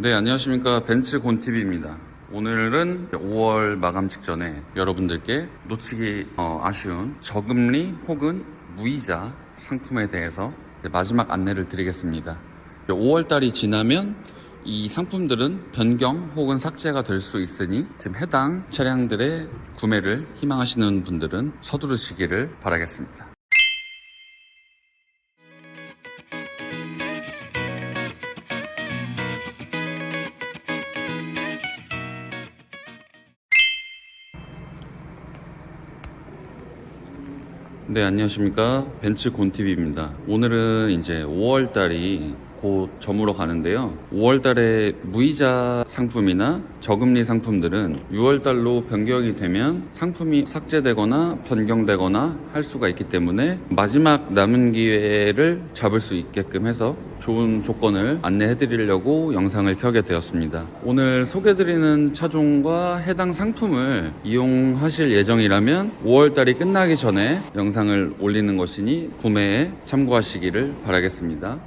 네, 안녕하십니까. 벤츠 곤TV입니다. 오늘은 5월 마감 직전에 여러분들께 놓치기 어, 아쉬운 저금리 혹은 무이자 상품에 대해서 마지막 안내를 드리겠습니다. 5월 달이 지나면 이 상품들은 변경 혹은 삭제가 될 수 있으니 지금 해당 차량들의 구매를 희망하시는 분들은 서두르시기를 바라겠습니다. 네, 안녕하십니까. 벤츠 곤TV입니다. 오늘은 이제 5월 달이 곧 저물어 가는데요. 5월 달에 무이자 상품이나 저금리 상품들은 6월 달로 변경이 되면 상품이 삭제되거나 변경되거나 할 수가 있기 때문에 마지막 남은 기회를 잡을 수 있게끔 해서 좋은 조건을 안내해 드리려고 영상을 켜게 되었습니다. 오늘 소개해 드리는 차종과 해당 상품을 이용하실 예정이라면 5월 달이 끝나기 전에 영상을 올리는 것이니 구매에 참고하시기를 바라겠습니다.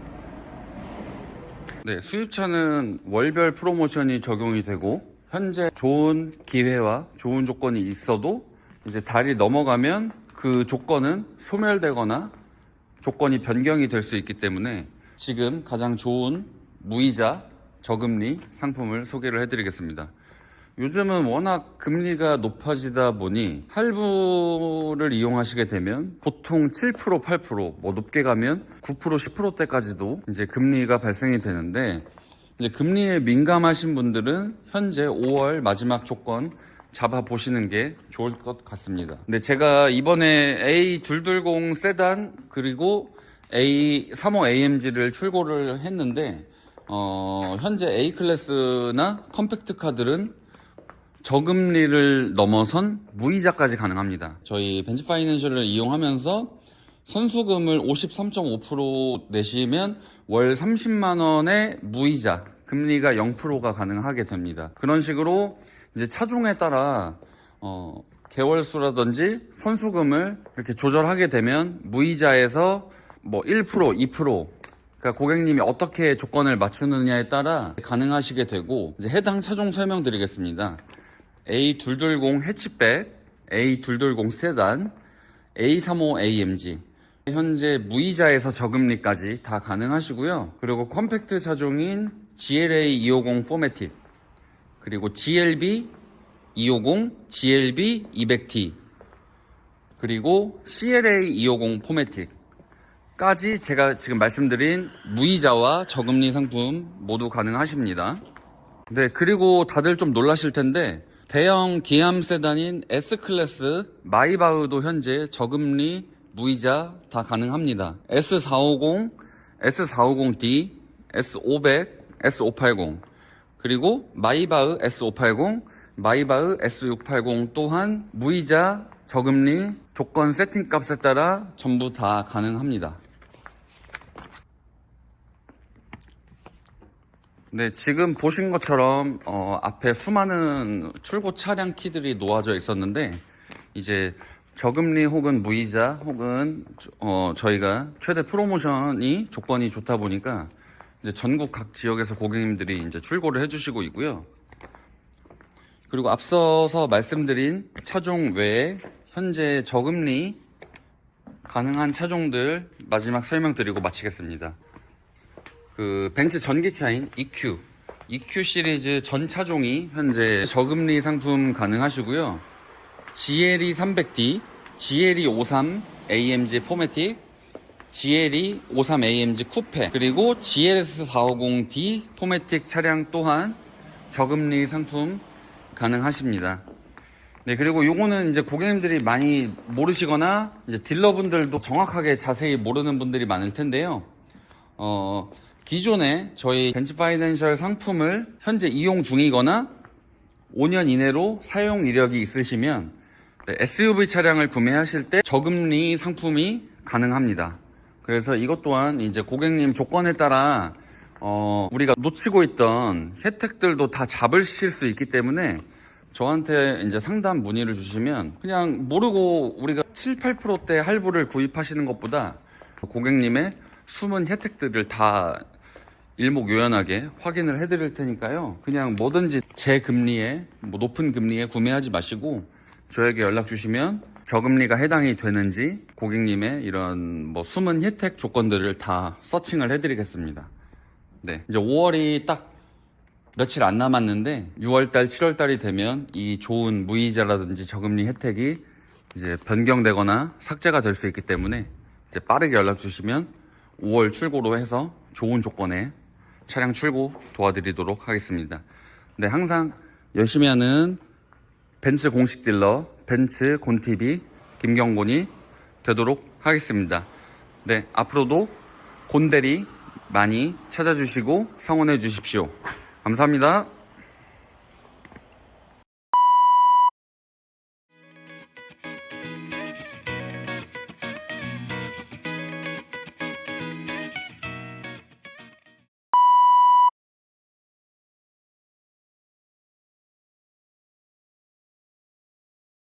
네, 수입차는 월별 프로모션이 적용이 되고 현재 좋은 기회와 좋은 조건이 있어도 이제 달이 넘어가면 그 조건은 소멸되거나 조건이 변경이 될 수 있기 때문에 지금 가장 좋은 무이자 저금리 상품을 소개를 해드리겠습니다. 요즘은 워낙 금리가 높아지다 보니 할부를 이용하시게 되면 보통 7% 8%뭐 높게 가면 9% 10%대까지도 이제 금리가 발생이 되는데 이제 금리에 민감하신 분들은 현재 5월 마지막 조건 잡아 보시는 게 좋을 것 같습니다. 근데 제가 이번에 A220 세단 그리고 A35 AMG를 출고를 했는데 어, 현재 A 클래스나 컴팩트 카들은 저금리를 넘어선 무이자까지 가능합니다. 저희 벤치 파이낸셜을 이용하면서 선수금을 53.5% 내시면 월 30만 원의 무이자 금리가 0%가 가능하게 됩니다. 그런 식으로 이제 차종에 따라 어, 개월수라든지 선수금을 이렇게 조절하게 되면 무이자에서 뭐 1%, 2% 그러니까 고객님이 어떻게 조건을 맞추느냐에 따라 가능하시게 되고 이제 해당 차종 설명드리겠습니다. A220 해치백, A220 세단, A35 AMG. 현재 무이자에서 저금리까지 다 가능하시고요. 그리고 컴팩트 차종인 GLA 250 포매틱, 그리고 GLB 250, GLB 200T, 그리고 CLA 250 포매틱. 까지 제가 지금 말씀드린 무이자와 저금리 상품 모두 가능하십니다. 네, 그리고 다들 좀 놀라실 텐데 대형 기암 세단인 S클래스 마이바흐도 현재 저금리 무이자 다 가능합니다. S450, S450D, S500, S580 그리고 마이바흐 S580, 마이바흐 S680 또한 무이자 저금리 조건 세팅 값에 따라 전부 다 가능합니다. 네, 지금 보신 것처럼 어, 앞에 수많은 출고 차량 키들이 놓아져 있었는데 이제 저금리 혹은 무이자 혹은 어, 저희가 최대 프로모션이 조건이 좋다 보니까 이제 전국 각 지역에서 고객님들이 이제 출고를 해주시고 있고요. 그리고 앞서서 말씀드린 차종 외에 현재 저금리 가능한 차종들 마지막 설명드리고 마치겠습니다. 그 벤츠 전기차인 EQ, EQ 시리즈 전 차종이 현재 저금리 상품 가능하시고요. GLE 300D, GLE 53 AMG 포매틱, GLE 53 AMG 쿠페, 그리고 GLS 450D 포매틱 차량 또한 저금리 상품 가능하십니다. 네, 그리고 요거는 이제 고객님들이 많이 모르시거나 이제 딜러분들도 정확하게 자세히 모르는 분들이 많을 텐데요. 어, 기존에 저희 벤츠 파이낸셜 상품을 현재 이용 중이거나 5년 이내로 사용 이력이 있으시면 네, SUV 차량을 구매하실 때 저금리 상품이 가능합니다. 그래서 이것 또한 이제 고객님 조건에 따라 어, 우리가 놓치고 있던 혜택들도 다 잡으실 수 있기 때문에 저한테 이제 상담 문의를 주시면 그냥 모르고 우리가 7, 8%대 할부를 구입하시는 것보다 고객님의 숨은 혜택들을 다 일목요연하게 확인을 해드릴 테니까요. 그냥 뭐든지 제 금리에 뭐 높은 금리에 구매하지 마시고 저에게 연락 주시면 저금리가 해당이 되는지 고객님의 이런 뭐 숨은 혜택 조건들을 다 서칭을 해드리겠습니다. 네, 이제 5월이 딱 며칠 안 남았는데 6월달, 7월달이 되면 이 좋은 무이자라든지 저금리 혜택이 이제 변경되거나 삭제가 될 수 있기 때문에 이제 빠르게 연락 주시면 5월 출고로 해서 좋은 조건에 차량 출고 도와드리도록 하겠습니다. 네, 항상 열심히 하는 벤츠 공식 딜러 벤츠 곤TV 김경곤이 되도록 하겠습니다. 네, 앞으로도 곤대리 많이 찾아주시고 성원해 주십시오. 감사합니다.